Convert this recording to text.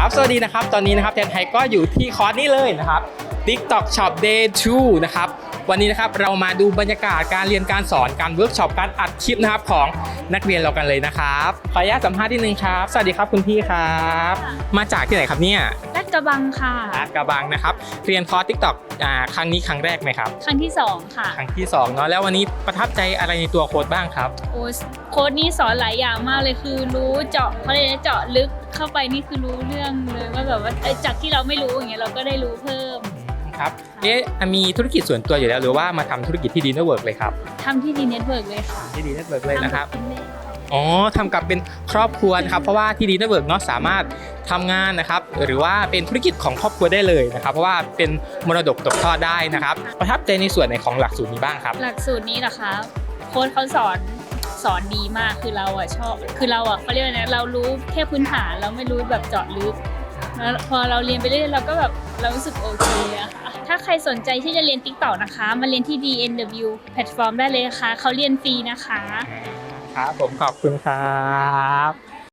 ครับ สวัสดีนะครับ ตอนนี้นะครับแทนไทยก็อยู่ที่คอร์สนี้เลยนะครับ TikTok Shop Day 2 นะครับ วันนี้นะครับเรามาดูบรรยากาศการเรียนการสอนการเวิร์กช็อปการอัดคลิปนะครับของนักเรียนเรากันเลยนะครับ ขออนุญาตสัมภาษณ์ที่นึงครับ สวัสดีครับคุณพี่ครับ มาจากที่ไหนครับเนี่ยลาดก ระบังค่ะ ลาดกระบังนะครับ เรียนคอร์ส TikTok อ่าครั้งนี้ครั้งแรกไหมครับ ครั้งที่สองค่ะ ครั้งที่สองเนาะแล้ววันนี้ประทับใจอะไรในตัวโค้ดบ้างครับ โอ้โค้ดนี่สอนหลายอย่างมากเลยคือรู้เจาะเขาเรียกอะไรเจาะลึกเข้าไปนี่คือรู้เรื่องเลยว่าแบบว่าเอ้ยจากที่เราไม่รู้อย่างเงี้ยเราก็ได้รู้เพิ่มครับ เอ๊ะมีธุรกิจส่วนตัวอยู่แล้วหรือว่ามาทำธุรกิจที่ดีเนเวิร์กเลยครับทำที่ดีเน็ตเวิร์กเลยค่ะที่ดีเน็ตเวิร์กเลยนะครับ ทำกัณแม่ อ๋อทำกับเป็นครอบครัวนะครับเพราะว่าที่ดีน็ตเวิร์กเนาะสามารถทำงานนะครับ หรือว่าเป็นธุรกิจของครอบครัวได้เลยนะครับ เพราะว่าเป็นมรดกตกทอดได้นะครับ ประทับใจในส่วนไหนของหลักสูตรนี้บ้างครับ หลักสูตรนี้นะคะโค้ดเขาสอนสอนดีมากคือเราอะชอบ คือเราอะเขาเรียกว่าไงเรารู้แค่พื้นฐานเราไม่รู้แบบเจาะลึกแล้วพอเราเรียนไปเรื่อยเราก็แบบเรารู้สึกโอเคอะค่ะถ้าใครสนใจที่จะเรียน TikTok นะคะ มาเรียนที่ DNW แพลตฟอร์มได้เลยนะคะเขาเรียนฟรีนะคะ ครับผมขอบคุณครับ